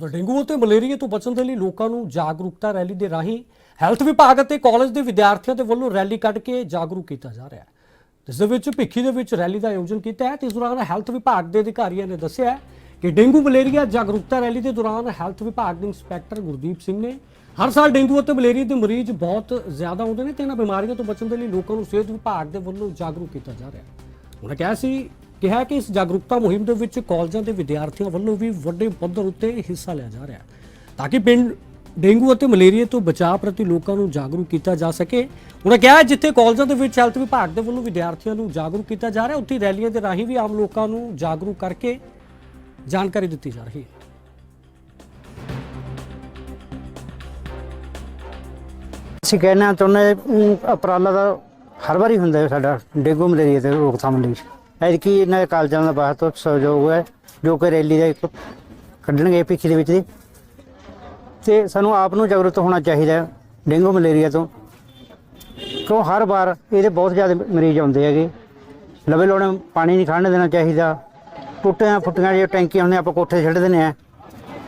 Dengue ਅਤੇ malaria ਤੋਂ ਬਚਣ ਦੇ ਲਈ ਲੋਕਾਂ ਨੂੰ ਜਾਗਰੂਕਤਾ ਰੈਲੀ ਦੇ ਰਾਹੀਂ ਹੈਲਥ ਵਿਭਾਗ ਅਤੇ ਕਾਲਜ ਦੇ ਵਿਦਿਆਰਥੀਆਂ ਦੇ ਵੱਲੋਂ ਰੈਲੀ ਕੱਢ ਕੇ ਜਾਗਰੂਕ ਕੀਤਾ ਜਾ ਰਿਹਾ ਹੈ। ਜਿਸ ਦੇ ਵਿੱਚ ਭਿੱਖੀ ਦੇ ਵਿੱਚ ਰੈਲੀ ਦਾ ਆਯੋਜਨ ਕੀਤਾ ਹੈ ਤੇ ਇਸ ਦੌਰਾਨ ਹੈਲਥ ਵਿਭਾਗ ਦੇ ਅਧਿਕਾਰੀਆਂ ਨੇ ਦੱਸਿਆ ਕਿ ਡੇਂਗੂ, ਮਲੇਰੀਆ ਜਾਗਰੂਕਤਾ ਰੈਲੀ ਦੇ ਦੌਰਾਨ ਹੈਲਥ ਵਿਭਾਗ ਦੇ ਇੰਸਪੈਕਟਰ ਗੁਰਦੀਪ ਸਿੰਘ ਨੇ ਹਰ ਸਾਲ ਡੇਂਗੂ ਅਤੇ ਮਲੇਰੀਆ ਦੇ ਮਰੀਜ਼ ਬਹੁਤ ਜ਼ਿਆਦਾ ਆਉਂਦੇ ਨੇ ਤੇ ਇਹਨਾਂ ਬਿਮਾਰੀਆਂ ਤੋਂ ਬਚਣ ਦੇ ਲਈ ਲੋਕਾਂ ਨੂੰ ਸਿਹਤ ਵਿਭਾਗ ਦੇ ਵੱਲੋਂ ਜਾਗਰੂਕ ਕੀਤਾ ਜਾ ਰਿਹਾ ਹੈ। ਉਹਨਾਂ ਕਿਹਾ ਸੀ ਕਿਹਾ ਕਿ ਇਸ ਜਾਗਰੂਕਤਾ ਮੁਹਿੰਮ ਦੇ ਵਿੱਚ ਕਾਲਜਾਂ ਦੇ ਵਿਦਿਆਰਥੀਆਂ ਵੱਲੋਂ ਵੀ ਵੱਡੇ ਪੱਧਰ ਉੱਤੇ ਹਿੱਸਾ ਲਿਆ ਜਾ ਰਿਹਾ ਹੈ ਤਾਂ ਕਿ ਪਿੰਡ ਡੇਂਗੂ ਅਤੇ ਮਲੇਰੀਆ ਤੋਂ ਬਚਾਅ ਪ੍ਰਤੀ ਲੋਕਾਂ ਨੂੰ ਜਾਗਰੂਕ ਕੀਤਾ ਜਾ ਸਕੇ। ਉਹਨਾਂ ਕਿਹਾ ਜਿੱਥੇ ਕਾਲਜਾਂ ਦੇ ਵਿੱਚ ਹੈਲਥ ਵਿਭਾਗ ਦੇ ਵੱਲੋਂ ਵਿਦਿਆਰਥੀਆਂ ਨੂੰ ਜਾਗਰੂਕ ਕੀਤਾ ਜਾ ਰਿਹਾ, ਉੱਥੇ ਰੈਲੀਆਂ ਦੇ ਰਾਹੀਂ ਵੀ ਆਮ ਲੋਕਾਂ ਨੂੰ ਜਾਗਰੂਕ ਕਰਕੇ ਜਾਣਕਾਰੀ ਦਿੱਤੀ ਜਾ ਰਹੀ ਹੈ। ਅਸੀਂ ਕਹਿਣਾ ਚਾਹੁੰਦੇ ਅਪਰਾਲਾ ਦਾ ਹਰ ਵਾਰੀ ਹੁੰਦਾ ਹੈ ਸਾਡਾ, ਡੇਂਗੂ ਮਲੇਰੀਆ ਤੇ ਰੋਕਥਾਮ ਲਈ। ਐਤਕੀ ਇਹਨਾਂ ਦੇ ਕਾਲਜਾਂ ਦਾ ਬਹੁਤ ਤੋਂ ਸਹਿਯੋਗ ਹੈ ਜੋ ਕਿ ਰੈਲੀ ਦਾ ਇੱਕ ਕੱਢਣਗੇ ਪਿੱਛੇ ਦੇ ਵਿੱਚ ਦੀ ਤੇ ਸਾਨੂੰ ਆਪ ਨੂੰ ਜਾਗਰੂਕ ਹੋਣਾ ਚਾਹੀਦਾ ਡੇਂਗੂ ਮਲੇਰੀਆ ਤੋਂ। ਕਿਉਂ ਹਰ ਵਾਰ ਇਹਦੇ ਬਹੁਤ ਜ਼ਿਆਦਾ ਮਰੀਜ਼ ਆਉਂਦੇ ਹੈਗੇ। ਲਵੇ ਲੋੜੇ ਪਾਣੀ ਨਹੀਂ ਖੜਨ ਦੇਣਾ ਚਾਹੀਦਾ। ਟੁੱਟੀਆਂ ਫੁੱਟੀਆਂ ਜਿਹੜੀਆਂ ਟੈਂਕੀਆਂ ਹੁੰਦੀਆਂ ਆਪਾਂ ਕੋਠੇ 'ਤੇ ਛੱਡ ਦਿੰਦੇ ਆ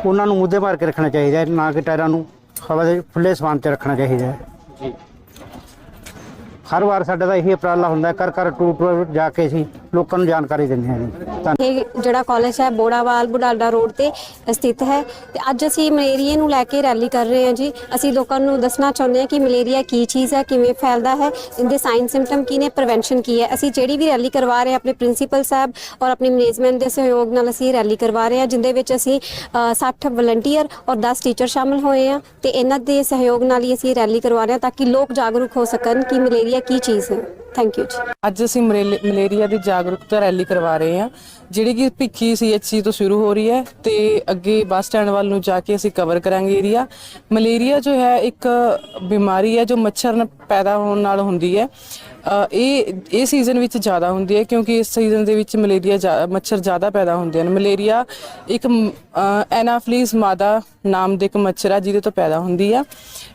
ਉਹਨਾਂ ਨੂੰ ਮੁੱਦੇ ਮਾਰ ਕੇ ਰੱਖਣਾ ਚਾਹੀਦਾ ਨਾ ਕਿ ਟਾਇਰਾਂ ਨੂੰ ਹਵਾ ਦੇ ਖੁੱਲੇ ਸਮਾਨ 'ਚ ਰੱਖਣਾ ਚਾਹੀਦਾ ਹਰ ਵਾਰ ਸਾਡਾ ਤਾਂ ਇਹੀ ਉਪਰਾਲਾ ਹੁੰਦਾ ਹੈ, ਘਰ ਘਰ ਟੂ ਟੂ ਜਾ ਕੇ ਅਸੀਂ ਲੋਕਾਂ ਨੂੰ ਜਾਣਕਾਰੀ ਦਿੰਦੇ ਹਾਂ ਜੀ। ਇਹ ਜਿਹੜਾ ਕਾਲਜ ਹੈ ਬੋੜਾਵਾਲ ਬੁਢਾਡਾ ਰੋਡ ਤੇ ਸਥਿਤ ਹੈ। ਤੇ ਅੱਜ ਅਸੀਂ ਮਲੇਰੀਏ ਨੂੰ ਲੈ ਕੇ ਰੈਲੀ ਕਰ ਰਹੇ ਹਾਂ ਜੀ। ਅਸੀਂ ਲੋਕਾਂ ਨੂੰ ਦੱਸਣਾ ਚਾਹੁੰਦੇ ਹਾਂ ਕਿ ਮਲੇਰੀਆ ਕੀ ਚੀਜ਼ ਹੈ ਕਿਵੇਂ ਫੈਲਦਾ ਹੈ ਇਹਦੇ ਸਾਈਨ ਸਿੰਪਟਮ ਕੀ ਨੇ ਪ੍ਰੀਵੈਂਸ਼ਨ ਕੀ ਹੈ। ਅਸੀਂ ਜਿਹੜੀ ਵੀ ਰੈਲੀ ਕਰਵਾ ਰਹੇ ਹਾਂ ਆਪਣੇ ਪ੍ਰਿੰਸੀਪਲ ਸਾਹਿਬ ਔਰ ਆਪਣੀ ਮੈਨੇਜਮੈਂਟ ਦੇ ਸਹਿਯੋਗ ਨਾਲ ਅਸੀਂ ਰੈਲੀ ਕਰਵਾ ਰਹੇ ਹਾਂ ਜਿੰਦੇ ਵਿੱਚ ਅਸੀਂ ਅ, 60 ਵਲੰਟੀਅਰ ਔਰ 10 ਟੀਚਰ ਸ਼ਾਮਲ ਹੋਏ ਆ ਤੇ ਇਹਨਾਂ ਦੇ ਸਹਿਯੋਗ ਨਾਲ ਹੀ ਅਸੀਂ ਰੈਲੀ ਕਰਵਾ ਰਹੇ ਹਾਂ ਤਾਂ ਕਿ ਲੋਕ ਜਾਗਰੂਕ ਹੋ ਸਕਣ ਕਿ ਮਲੇਰੀਆ ਕੀ ਚੀਜ਼ ਹੈ। ਥੈਂਕ ਯੂ ਜੀ ਅੱਜ ਅਸੀਂ ਮਰੇਲੇ- ਮਲੇਰੀਆ ਦੀ ਜਾਗਰੂਕਤਾ ਰੈਲੀ ਕਰਵਾ ਰਹੇ ਹਾਂ, ਜਿਹੜੀ ਕਿ ਭਿੱਖੀ ਸੀਐਚਸੀ ਤੋਂ ਸ਼ੁਰੂ ਹੋ ਰਹੀ ਹੈ ਤੇ ਅੱਗੇ ਬੱਸ ਸਟੈਂਡ ਵੱਲ ਨੂੰ ਜਾ ਕੇ ਅਸੀਂ ਕਵਰ ਕਰਾਂਗੇ ਏਰੀਆ ਮਲੇਰੀਆ ਜੋ ਹੈ ਇੱਕ ਬਿਮਾਰੀ ਹੈ, ਜੋ ਮੱਛਰ ਨਾਲ ਪੈਦਾ ਹੋਣ ਨਾਲ ਹੁੰਦੀ ਹੈ। ਅ, ਇਹ ਇਹ ਸੀਜ਼ਨ ਵਿੱਚ ਜ਼ਿਆਦਾ ਹੁੰਦੀ ਹੈ ਕਿਉਂਕਿ ਇਸ ਸੀਜ਼ਨ ਦੇ ਵਿੱਚ ਮਲੇਰੀਆ ਜ਼ਿਆ- ਮੱਛਰ ਜ਼ਿਆਦਾ ਪੈਦਾ ਹੁੰਦੇ ਹਨ। ਮਲੇਰੀਆ ਇੱਕ ਐਨਾਫਲੀਜ਼ ਮਾਦਾ ਨਾਮ ਦੇ ਇੱਕ ਮੱਛਰ ਆ ਜਿਹਦੇ ਤੋਂ ਪੈਦਾ ਹੁੰਦੀ ਆ।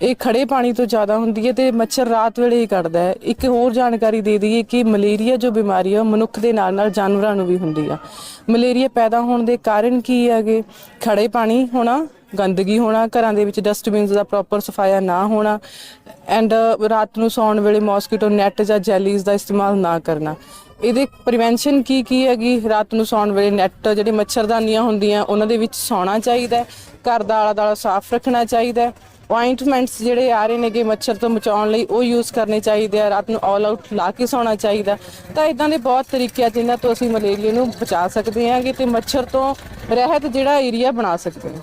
ਇਹ ਖੜੇ ਪਾਣੀ ਤੋਂ ਜ਼ਿਆਦਾ ਹੁੰਦੀ ਹੈ ਤੇ ਮੱਛਰ ਰਾਤ ਵੇਲੇ ਹੀ ਕੱਟਦਾ ਹੈ। ਇੱਕ ਹੋਰ ਜਾਣਕਾਰੀ ਦੇ ਦਈਏ ਕਿ ਮਲੇਰੀਆ ਜੋ ਬਿਮਾਰੀ ਆ ਉਹ ਮਨੁੱਖ ਦੇ ਨਾਲ ਨਾਲ ਜਾਨਵਰਾਂ ਨੂੰ ਵੀ ਹੁੰਦੀ ਆ। ਮਲੇਰੀਆ ਪੈਦਾ ਹੋਣ ਦੇ ਕਾਰਨ ਕੀ ਹੈਗੇ? ਖੜੇ ਪਾਣੀ ਹੋਣਾ ਗੰਦਗੀ ਹੋਣਾ, ਘਰਾਂ ਦੇ ਵਿੱਚ ਡਸਟਬਿਨਸ ਦਾ ਪ੍ਰੋਪਰ ਸਫਾਇਆ ਨਾ ਹੋਣਾ ਐਂਡ ਰਾਤ ਨੂੰ ਸੌਣ ਵੇਲੇ ਮੋਸਕੀਟੋ ਨੈਟ ਜਾਂ ਜੈਲੀਜ਼ ਦਾ ਇਸਤੇਮਾਲ ਨਾ ਕਰਨਾ। ਇਹਦੇ ਪ੍ਰੀਵੈਂਸ਼ਨ ਕੀ ਕੀ ਹੈਗੀ? ਰਾਤ ਨੂੰ ਸੌਣ ਵੇਲੇ ਨੈਟ ਜਿਹੜੇ ਮੱਛਰਦਾਨੀਆਂ ਹੁੰਦੀਆਂ, ਉਹਨਾਂ ਦੇ ਵਿੱਚ ਸੌਣਾ ਚਾਹੀਦਾ ਘਰ ਦਾ ਆਲਾ ਦਾਲਾ ਸਾਫ਼ ਰੱਖਣਾ ਚਾਹੀਦਾ ਆਇੰਟਮੈਂਟਸ ਜਿਹੜੇ ਆ ਰਹੇ ਨੇਗੇ ਮੱਛਰ ਤੋਂ ਬਚਾਉਣ ਲਈ, ਉਹ ਯੂਜ਼ ਕਰਨੇ ਚਾਹੀਦੇ ਆ। ਰਾਤ ਨੂੰ ਆਲ ਆਊਟ ਲਾ ਕੇ ਸੌਣਾ ਚਾਹੀਦਾ ਤਾਂ ਇਦਾਂ ਦੇ ਬਹੁਤ ਤਰੀਕੇ ਆ ਜਿਨ੍ਹਾਂ ਤੋਂ ਅਸੀਂ ਮਲੇਰੀਆ ਨੂੰ ਬਚਾ ਸਕਦੇ ਹਾਂਗੇ ਤੇ ਮੱਛਰ ਤੋਂ ਰਹਿਤ ਜਿਹੜਾ ਏਰੀਆ ਬਣਾ ਸਕਦੇ ਹਾਂ।